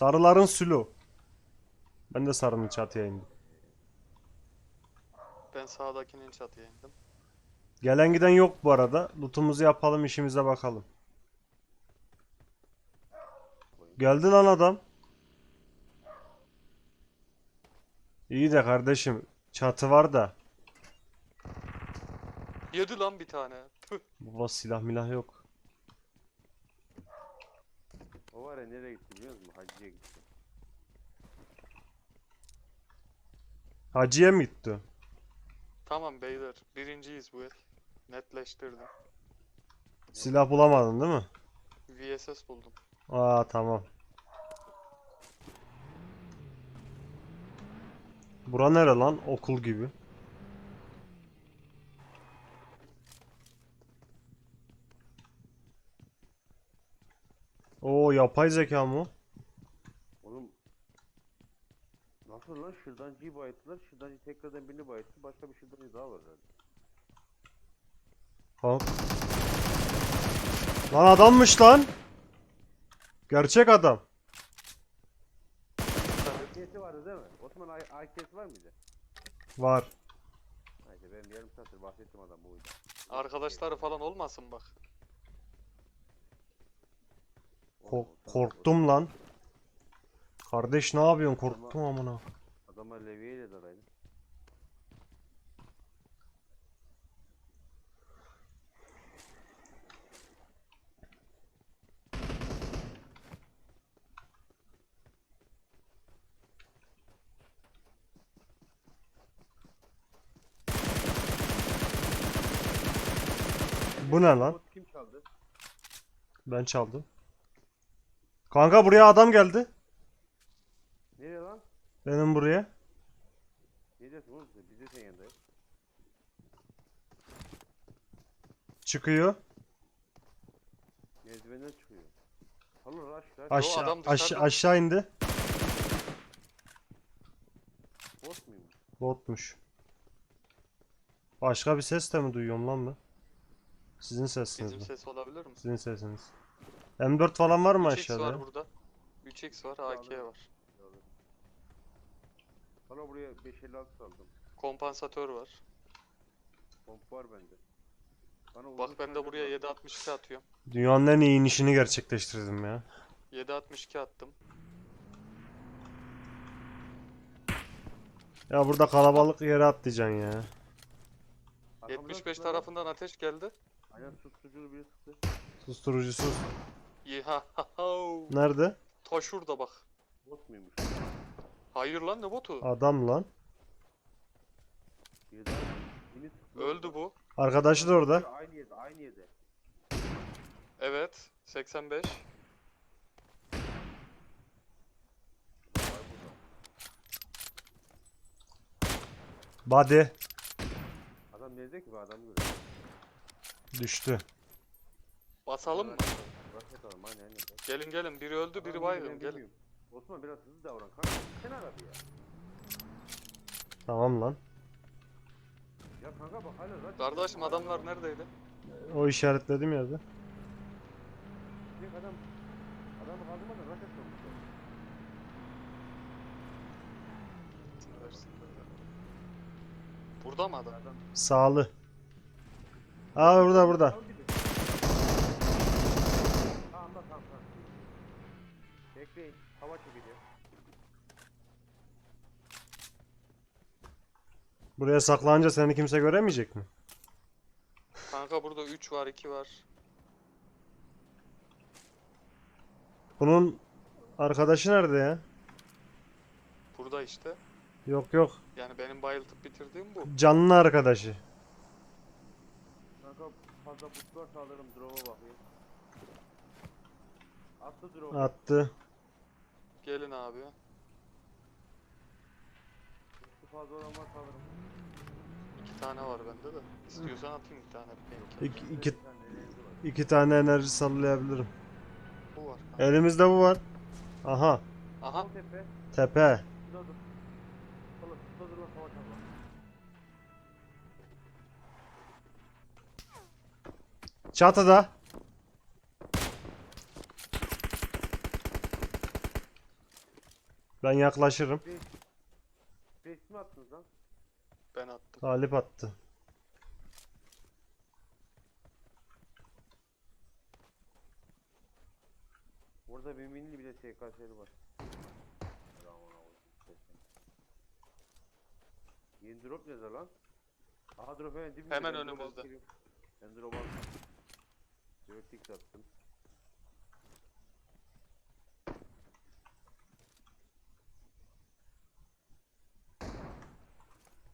Sarıların sülü. Ben de sarının çatıya indim. Ben sağdakinin çatıya indim. Gelen giden yok bu arada. Lootumuzu yapalım işimize bakalım. Geldi lan adam. İyi de kardeşim çatı var da. Yedi lan bir tane. Tüh. Baba silah milah yok. O var ya nereye gitti biliyor musun? Hacıya gitti. Hacıya mı gitti? Tamam beyler. Birinciyiz bu el. Netleştirdim. Silah bulamadın değil mi? VSS buldum. Aa tamam. Bura nere lan? Okul gibi. Oo yapay zeka mı? Oğlum Nasıl lan şırdancıyı bayılttılar. Şırdancı tekrardan birini bayılttı. Başka bir şırdancı daha var herhalde. Kalk. Lan adammış lan. Gerçek adam. AK'si vardı değil mi? Osman A- AK'si var mıydı? Var. Haydi ben bir yarım saattir bahsettim adam buydu. Arkadaşları falan olmasın bak. Ko- korktum lan. Kardeş ne yapıyorsun? Korktum amına. Adama levyeyle dalaydı. Bu ne lan? Kim çaldı? Ben çaldım. Kanka buraya adam geldi. Nereye lan? Benim buraya. Ne diyorsun oğlum sen? Biz de senin yanındayız. Çıkıyor. Merdivenden çıkıyor. Rush. Aşağı adam aşağı dışarıda. aşağı indi. Bot muymuş? Botmuş. Başka bir ses de mi duyuyorum lan ben? Sizin sesiniz Bizim mi? ses olabilir mi? Sizin sesiniz. M4 falan var mı 3x aşağıda? var burada. 3x var, AK var. Bana buraya 556 saldım. Kompansatör var. Pomp var bende. Bana Bak ben de buraya lazım. 762 atıyorum. Dünyanın en iyi inişini gerçekleştirdim ya. 762 attım. Ya burada kalabalık yere atlayacaksın ya. Arkamızdan 75 sıktılar lan. tarafından ateş geldi. Aynen susturuculu biri sıktı. Susturucusuz. Nerede? Ta şurada bak. Bot muymuş? Hayır lan ne botu? Adam lan. Öldü bu. Arkadaşı da orada. Aynı yerde, aynı yerde. Evet. 85. Body. Adam nerede ki bu adam görüyor. Düştü. Basalım mı? Bakalım aynen aynen. Gelin gelin. Biri öldü, biri baygın. Gelin. Osman biraz hızlı davran kanka. Sen araba ya. Tamam lan. Ya kanka bak hala zaten. Kardeşim adamlar neredeydi? O işaretledim yerde. Direkt adam adamı kaldırmadan raket sormuşlar. Burada mı adam? Adam Sağlı. Aa burada burada. Buraya saklanınca seni kimse göremeyecek mi? Kanka burada 3 var, 2 var. Bunun arkadaşı nerede ya? Burada işte. Yok yok. Yani benim bayıltıp bitirdiğim bu. Canlı arkadaşı. Kanka fazla butlar sağlarım drop'a bakayım. Attı drop. Attı. Gelin abi. Fazla olan var sağlarım. 2 tane var bende de. İstiyorsan atayım bir tane. İki, iki, iki tane enerji sallayabilirim. Bu var. kanka. Elimizde bu var. Aha. Aha. Tepe. Tepe. Çatıda. Ben yaklaşırım. Space, space mi attınız lan? Ben attım. Talip attı. Orada bir mini bir de SKS'li var. Yeni drop nerede lan? Aha drop hemen dibimde. Hemen önümüzde. Ben drop aldım. Dörtlük attım.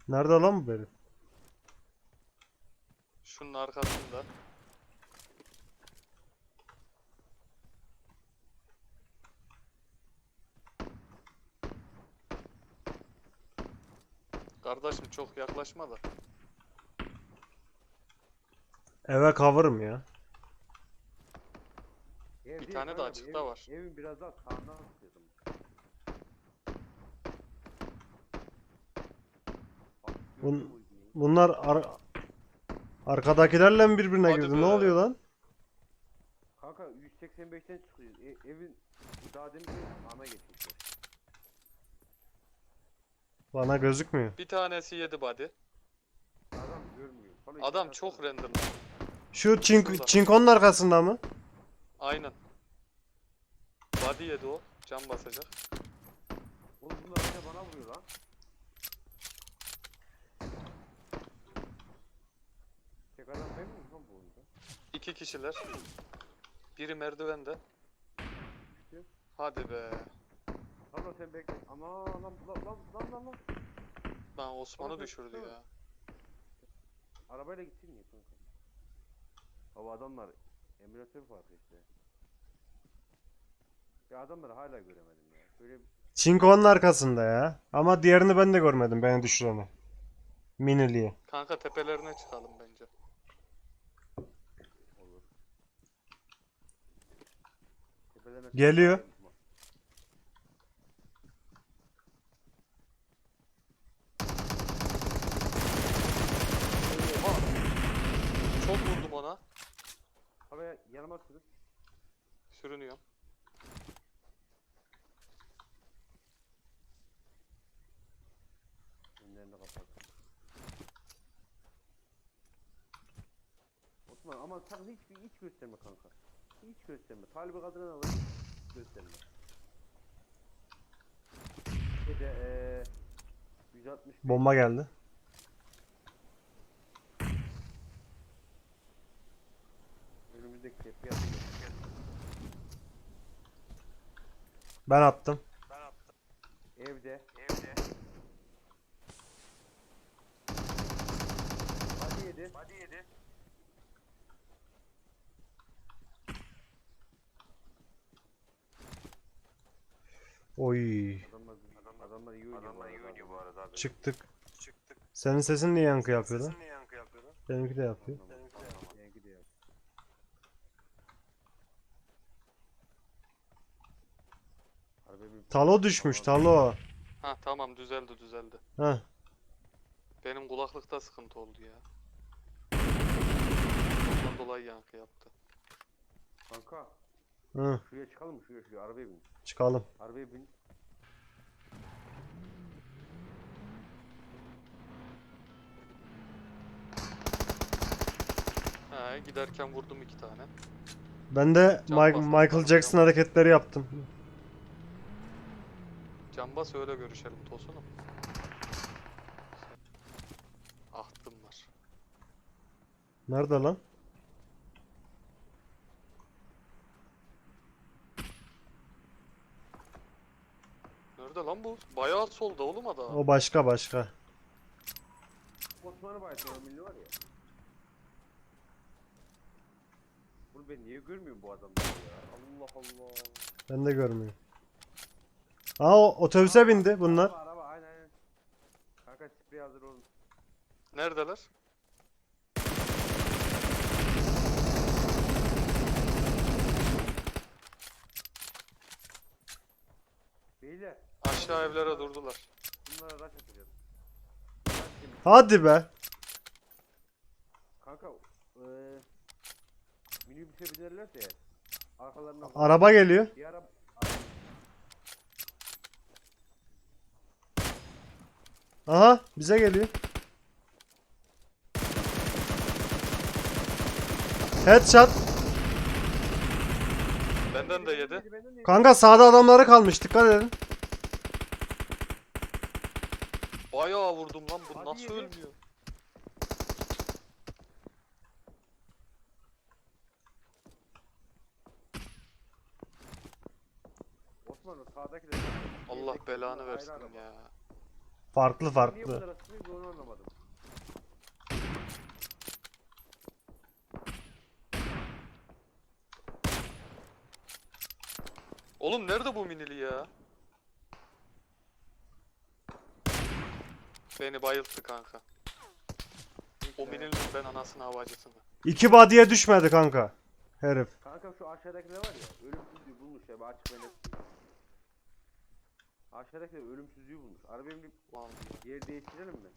Nerede lan bu herif? Şunun arkasında. Kardeşim çok yaklaşma da. Eve cover'ım ya. Ev Bir değil tane de kanka, açıkta ev- var. Evin biraz daha sağından tutuyordum. Bak, Bun-? Bunlar ar- arkadakilerle mi birbirine Hadi girdi? be. Ne oluyor lan? Kanka 185'ten çıkıyoruz. E, evin daha demin ana geçmişler. Bana gözükmüyor. Bir tanesi yedi body. Adam görmüyor. Bana iki Adam tane çok atsana. renderlı. Şu çink çinkonun arkasında mı? Aynen. Body yedi o. Can basacak. Oğlum bunlar bir de bana vuruyor lan. Tek adam ben miyim lan bu oyunda? İki kişiler. Biri merdivende. Hadi be. Abla sen bekle. Ama lan lan lan lan lan lan. Lan Osman'ı düşürdü ya. Arabayla gitsin ya kanka. Baba adamlar emülatör farkı işte. Ya adamları hala göremedim ya. Böyle Çinkonun arkasında ya. Ama diğerini ben de görmedim beni düşüreni. Miniliği. Kanka tepelerine çıkalım bence. olur. Tepelerine Geliyor. Oha! Çok vurdum ona. Abi yanıma sürün. Sürünüyorum. Önlerini kapat. Osman ama sakın hiç hiç gösterme kanka. Hiç gösterme. Talibi kadına alır. Gösterme. Bir de eee 160 Bomba geldi. önümüzdeki tepki atıyor. Ben attım. Evde. Evde. Hadi yedi. Hadi yedi. Oy. Adamlar, adamlar iyi oynuyor bu arada. abi. Çıktık. Senin sesin niye yankı yapıyor lan? Benimki de yapıyor. Benimki de yapıyor. Harbi bir- Talo düşmüş talo. Ha tamam düzeldi düzeldi. Heh. Benim kulaklıkta sıkıntı oldu ya. Ondan dolayı yankı yaptı. Kanka Hı, şuraya çıkalım mı? Şuraya şuraya arabaya bin. çıkalım. Arabaya bin. He giderken vurdum iki tane. Ben de Can bastım, Michael Jackson hareketleri yaptım. Can bas öyle görüşelim Tosunum. Ahtım var. Nerede lan? Nerede lan bu? Bayağı solda oğlum adam. O başka başka. Osman'ı bayatın o milli var ya. Bunu ben niye görmüyorum bu adamları ya? Allah Allah. Ben de görmüyorum. Aa o otobüse bindi bunlar. Araba araba aynen aynen. Kanka sprey hazır olun. Neredeler? Beyler Aşağı evlere durdular. bunlara rush atacağız. Rush yemiş. Hadi be. Kanka eee minibüse binerlerse eğer arkalarından Araba geliyor. bir ara Aha bize geliyor. Headshot. Benden de yedi. Benden de yedi. Kanka sağda adamları kalmış dikkat edin. Bayağı vurdum lan bu Hadi nasıl yedi. ölmüyor? Osman o sağdaki de. Allah Yedek belanı ayrı versin araba. ya. Farklı Niye bu farklı. kadar onu anlamadım. Oğlum nerede bu minili ya? Beni bayılttı kanka. O minilinin ben anasını havacısını. İki body'ye düşmedi kanka. Herif. Kanka şu aşağıdakiler var ya ölümsüzlüğü bulmuş ya ben açık böyle. Aşağıdakiler ölümsüzlüğü bulmuş. Arabayı bir yer değiştirelim mi?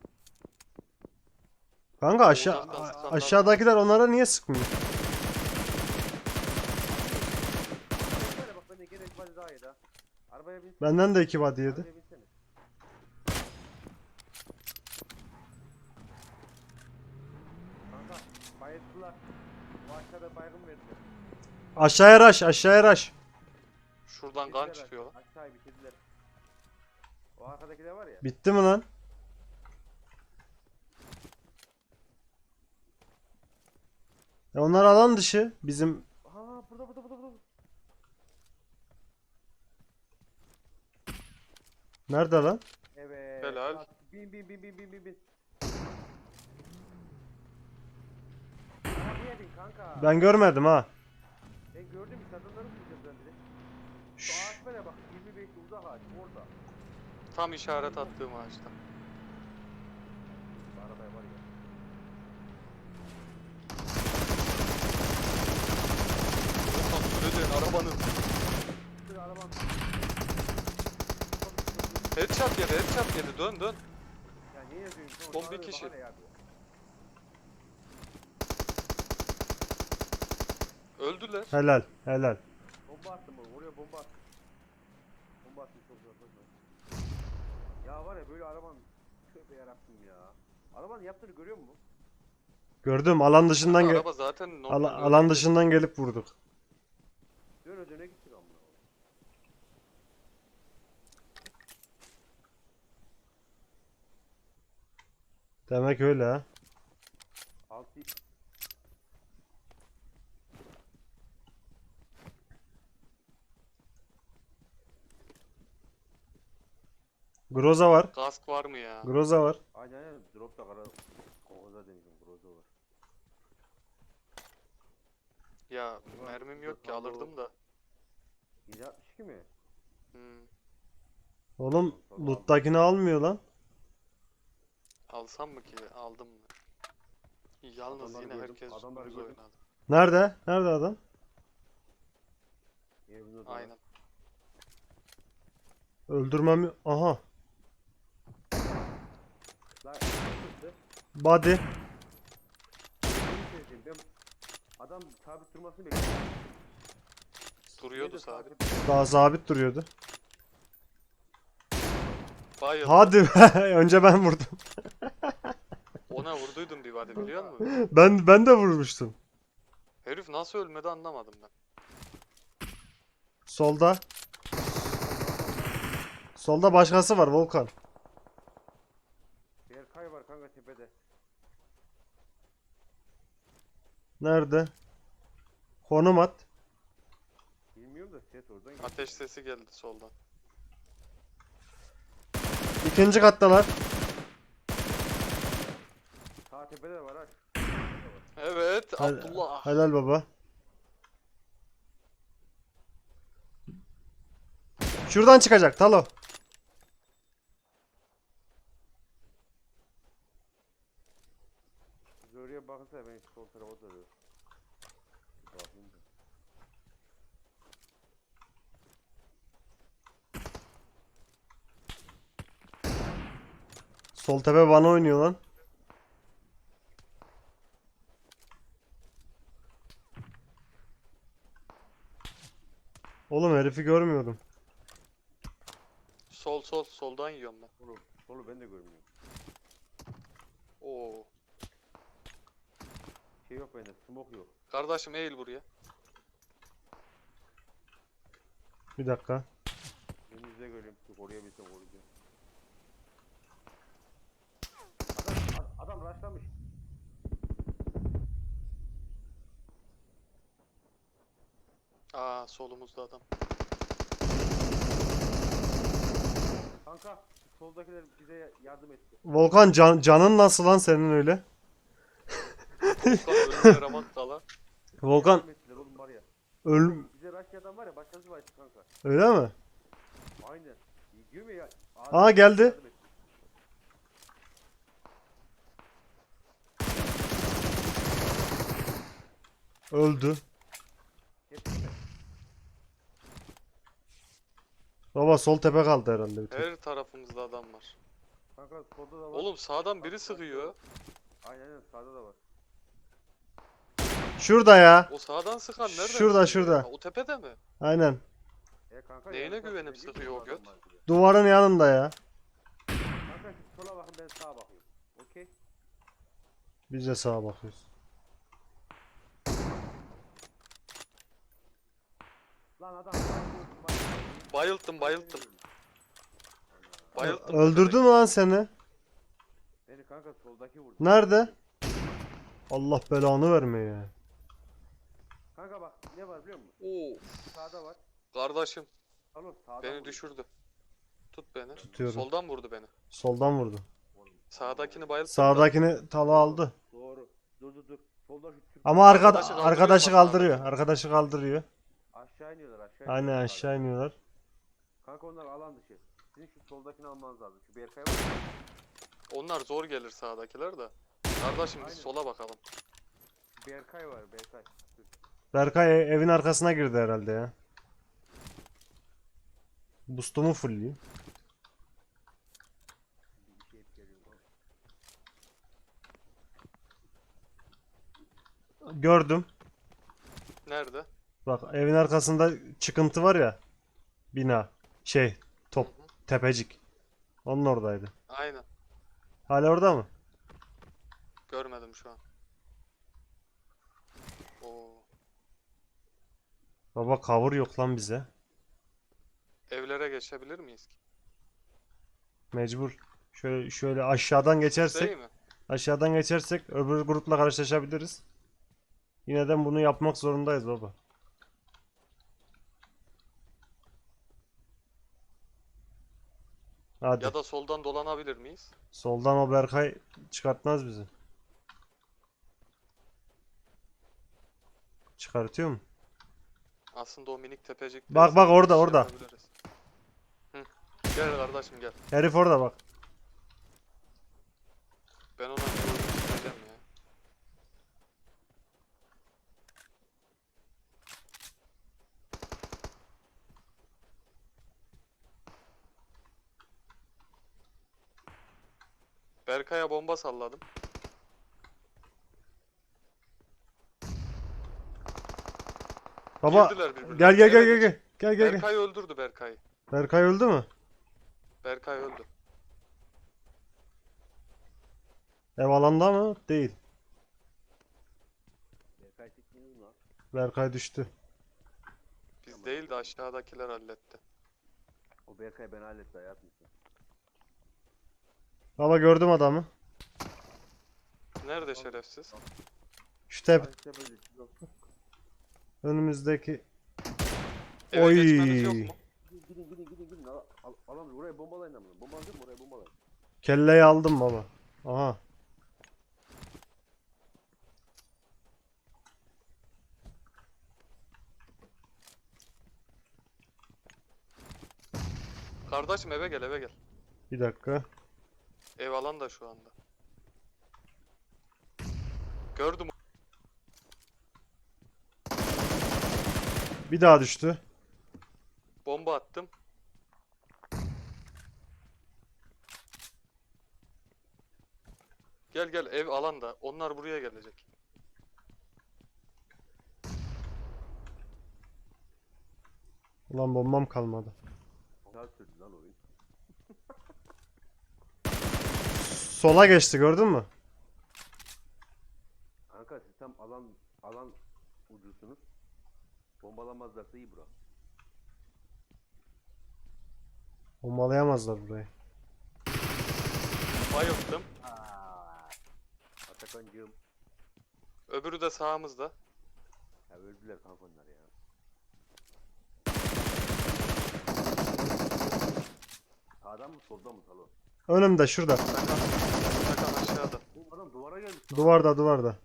Kanka aşağı a- aşağıdakiler onlara niye sıkmıyor? Böyle bak daha. Arabaya bin. Benden de iki body yedi. Arabaya. Kanka bayılttılar. Bu aşağıda baygın verdiler. Aşağıya rush aşağıya rush. Şuradan kan Bitirdiler çıkıyor lan. Aşağıyı bitirdiler. O arkadakiler var ya. Bitti mi lan? E onlar alan dışı. Bizim Aa burada burada burada burada. nerede lan? Evet. Helal. Bin bin bin bin bin bin bin. Arabaya bin kanka. Ben görmedim ha. Ben gördüm kadınları bulacağız ben bile. Şu Şşş. ağaç var ya bak 25 uzak ağaç orada. Tam işaret attığım ağaçta. Bu arabaya var ya. Süreceğin arabanın. Bir araban. Headshot yedi headshot yedi dön dön. Ya niye yazıyorsun? Son bir kişi. ya bu. Öldüler. Helal helal. Bomba attım oğlum oraya bomba attım. Bomba attım çok zor çok zor. Ya var ya böyle araban tövbe yarabbim ya. Arabanın yaptığını görüyor musun? Gördüm alan dışından gel Araba zaten normal. Ala- alan dışından gelip vurduk. Döne döne gittik amına koyayım. Demek öyle ha. Groza var. Kask var mı ya? Groza var. aynen aynen drop da kara kovaza demişim groza var. Ya mermim yok ki alırdım da. 162 mi? Hmm. Oğlum loot'takini almıyor lan. Alsam mı ki? Aldım mı? Yalnız Adamları yine gördüm, herkes adamları düz gördüm. oynadı. Nerede? Nerede adam? Aynen. Öldürmem. Aha. Lan çıktı. Body. Adam sabit durmasını bekliyorum. Duruyordu sabit. Daha sabit duruyordu. Bayıl. Hadi be. Önce ben vurdum. Ona vurduydum bir vade biliyor musun? Ben ben de vurmuştum. Herif nasıl ölmedi anlamadım ben. Solda. Solda başkası var Volkan. Berkay var kanka tepede. Nerede? Konum at. Bilmiyorum da ses oradan geliyor. Ateş sesi geldi soldan. İkinci kattalar. Sağ tepede de var ha. Evet Hel- Abdullah. Helal baba. Şuradan çıkacak Talo. Maltepe bana oynuyor lan. Oğlum herifi görmüyorum. Sol sol soldan yiyorum ben. Oğlum, oğlum ben de görmüyorum. Oo. Şey yok bende, smoke yok. Kardeşim eğil buraya. Bir dakika. Önümüzde görüyorum. Koruyabilsem koruyacağım. Adam, rushlamış. Aa solumuzda adam. Kanka soldakiler bize yardım etti. Volkan can, canın nasıl lan senin öyle? Dala. Volkan Yardım ettiler oğlum var ya. öl Bize rush adam var ya başkası var kanka. öyle mi? Aynen. Diyorum ya. Aa, geldi. yardım. Öldü. Baba sol tepe kaldı herhalde bir tek. Her tarafımızda adam var. Kanka solda da var. Oğlum sağdan biri sıkıyor. Aynen aynen sağda da var. Şurada ya. O sağdan sıkan nereden? Şurada, şurada. ya? O tepede mi? Aynen. E kanka Neyine güvenip ettiler, sıkıyor o göt? Duvarın yanında ya. Kanka siz sola bakın ben sağa bakıyorum. Okey. Biz de sağa bakıyoruz. Lan adam. Bayılttım bayılttım. Bayılttım. Öldürdü mü lan seni? Beni kanka soldaki vurdu. Nerede? Allah belanı vermeye ya. Kanka bak ne var biliyor musun? Oo, Sağda var. kardeşim Oğlum sağda beni vurdu. düşürdü. Tut beni. Tutuyorum. Soldan vurdu beni. Soldan vurdu. Sağdakini bayılttım. da. Sağdakini tala aldı. Doğru. Dur dur dur. Solda şu. Ama arka, Arkadaşı kaldırıyor, arkadaşı kaldırıyor. Arkadaşı kaldırıyor. Aşağı iniyorlar aşağı Aynen iniyorlar. aşağı iniyorlar. Kanka onlar alan dışı. Sizin şu soldakini almanız lazım. Şu Berkay var. ya. Onlar zor gelir sağdakiler de. Kardeşim biz Aynen. sola bakalım. Berkay var Berkay. Dur. Berkay evin arkasına girdi herhalde ya. Boost'umu fullleyeyim. Bir şey geliyor. Gördüm. Nerede? Bak evin arkasında çıkıntı var ya. Bina. Şey top. Tepecik. Onun oradaydı. Aynen. Hala orada mı? Görmedim şu an. Oo. Baba cover yok lan bize. Evlere geçebilir miyiz ki? Mecbur. Şöyle şöyle aşağıdan geçersek, Değil mi? aşağıdan geçersek öbür grupla karşılaşabiliriz. Yine de bunu yapmak zorundayız baba. Hadi. Ya da soldan dolanabilir miyiz? Soldan o Berkay çıkartmaz bizi. Çıkartıyor mu? Aslında o minik tepecik. Bak, bak, orada, orada. Hı. Gel kardeşim gel. Herif orada bak. Ben ona bir oyun çizeceğim ya. Berkay'a bomba salladım. Baba Girdiler birbirine. gel gel gel gel gel. Gel gel gel. Berkay öldürdü Berkay'ı. Berkay öldü mü? Berkay öldü. Ev alanda mı? Değil. Berkay lan. Berkay düştü. Biz değil de aşağıdakiler halletti. O Berkay ben halletti hayatım. Baba gördüm adamı. Nerede şerefsiz? Şu tep olsun. önümüzdeki. Eve Oy. geçmemiz yok mu? Gidin gidin gidin gidin. Al, al, alamıyor. Oraya bombalayın ama. Bombalayın mı? Oraya bombalayın. Kelleyi aldım baba. Aha. Kardeşim eve gel eve gel. Bir dakika. Ev alan da şu anda. Gördüm. Bir daha düştü. Bomba attım. Gel gel ev alanda. Onlar buraya gelecek. Ulan bombam kalmadı. Sürdü lan oyun. Sola geçti gördün mü? Kanka siz tam alan alan ucusunuz. Bombalamazlarsa iyi bura. Bombalayamazlar burayı. Bayıldım. Atakancığım. Öbürü de sağımızda. Ya öldüler kanka onlar ya. Sağdan mı soldan mı salon? Önümde şurada. Takan aşağıda. Adam duvara gelmiş. Duvarda duvarda.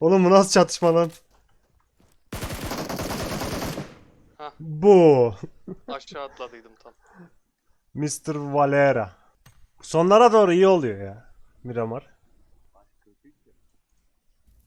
Oğlum bu nasıl çatışma lan? Hah. Bu. Aşağı atladıydım tam. Mr. Valera. Sonlara doğru iyi oluyor ya. Miramar.